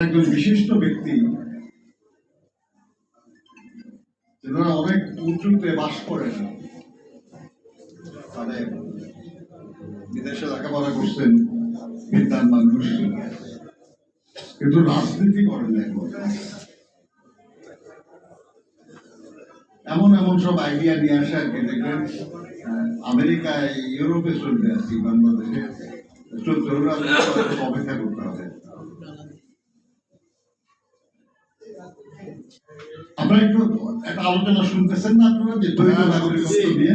একজন বিশিষ্ট ব্যক্তি যারা অনেক উঁচুতে বাস করেন মানে বিদেশে লেখাপড়া করছেন বিদ্যান মানুষ কিন্তু রাজনীতি করেন এমন এমন সব আইডিয়া নিয়ে আসে আর কি দেখবেন আমেরিকায়, ইউরোপে চলবে আর কি, বাংলাদেশে। চলতে হলে অপেক্ষা করতে হবে। একটু একটা আলোচনা শুনতেছেন না আপনারা? যে দ্বৈত নাগরিকত্ব নিয়ে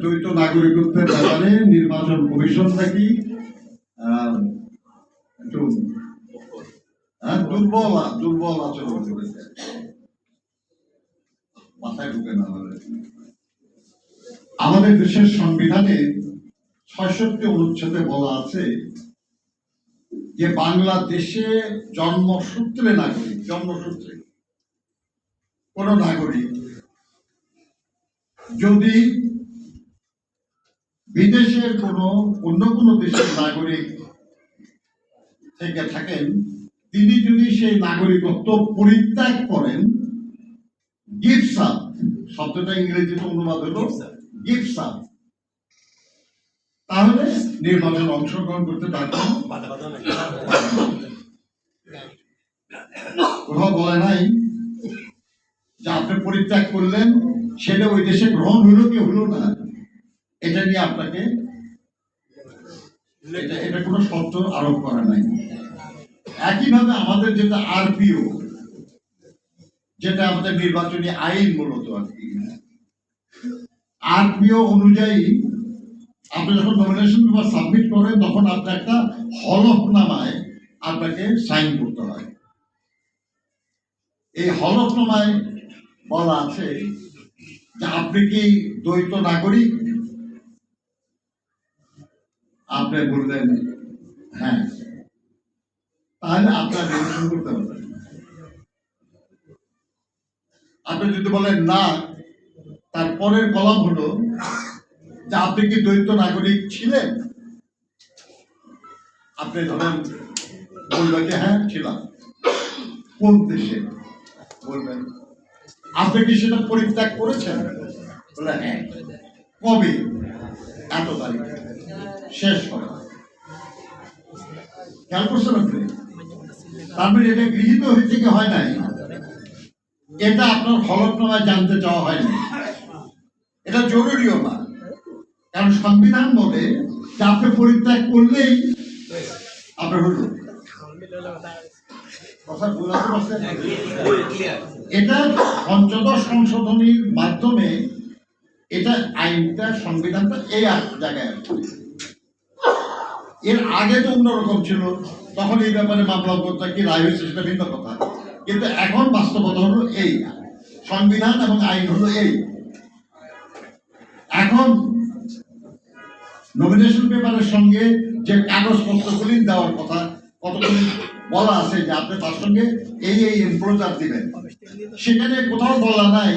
দ্বৈত নাগরিকত্বের ব্যাপারে নির্বাচন কমিশন নাকি একটু হ্যাঁ, দুর্বল দুর্বল আচরণ করেছে। মাথায় ঢুকে না আমাদের। আমাদের দেশের সংবিধানে ছয়ষট্টি অনুচ্ছেদে বলা আছে যে বাংলাদেশে জন্মসূত্রে নাগরিক জন্মসূত্রে কোন নাগরিক যদি বিদেশের কোন অন্য কোন দেশের নাগরিক থেকে থাকেন তিনি যদি সেই নাগরিকত্ব পরিত্যাগ করেন গিফট আপ শব্দটা ইংরেজিতে অনুবাদ হলো গিফট আপ তাহলে নির্বাচন অংশগ্রহণ করতে পারবেন কোথাও বলে নাই যে আপনি পরিত্যাগ করলেন, সেটা ওই দেশে গ্রহণ হলো কি হলো না? এটা নিয়ে আপনাকে এটা এটা কোনো শর্ত আরোপ করা নাই। একইভাবে আমাদের যেটা আরপিও, যেটা আমাদের নির্বাচনী আইন মূলত আর কি। আরপিও অনুযায়ী আপনি যখন নমিনেশন পেপার সাবমিট করেন, তখন আপনি একটা হলফনামায় আপনাকে সাইন করতে হয়। এই হলফনামায় বলা আছে যে আপনি কি দ্বৈত নাগরিক? আপনি বললেন হ্যাঁ। তাহলে আপনার নির্বাচন করতে পারবেন আপনি যদি বলেন না তারপরের কলাম হলো যে আপনি কি দ্বৈত নাগরিক ছিলেন? আপনি ধরেন বলবেন যে হ্যাঁ ছিলাম। কোন দেশে? বলবেন, আপনি কি সেটা পরিত্যাগ করেছেন? বলে হ্যাঁ। কবে? এত তারিখ। শেষ হবে খেয়াল করছেন আপনি? তারপরে এটা গৃহীত হয়েছে কি হয় নাই। এটা আপনার হলফনামায় জানতে চাওয়া হয়নি। এটা জরুরিও না। কারণ সংবিধান বলে যে আপনি পরিত্যাগ করলেই আপনার হলো এটা পঞ্চদশ সংশোধনীর মাধ্যমে এটা আইনটা সংবিধানটা এই আর জায়গায় এর আগে তো অন্যরকম ছিল তখন এই ব্যাপারে মামলা করতে কি রায় হয়েছে সেটা ভিন্ন কথা। কিন্তু এখন বাস্তবতা হলো এই। সংবিধান এবং আইন হলো এই। এখন নমিনেশন পেপারের সঙ্গে যে কাগজপত্রগুলি দেওয়ার কথা, কতগুলি বলা আছে যে আপনি তার সঙ্গে এই এই এনক্লোজার দিবেন। সেখানে কোথাও বলা নাই।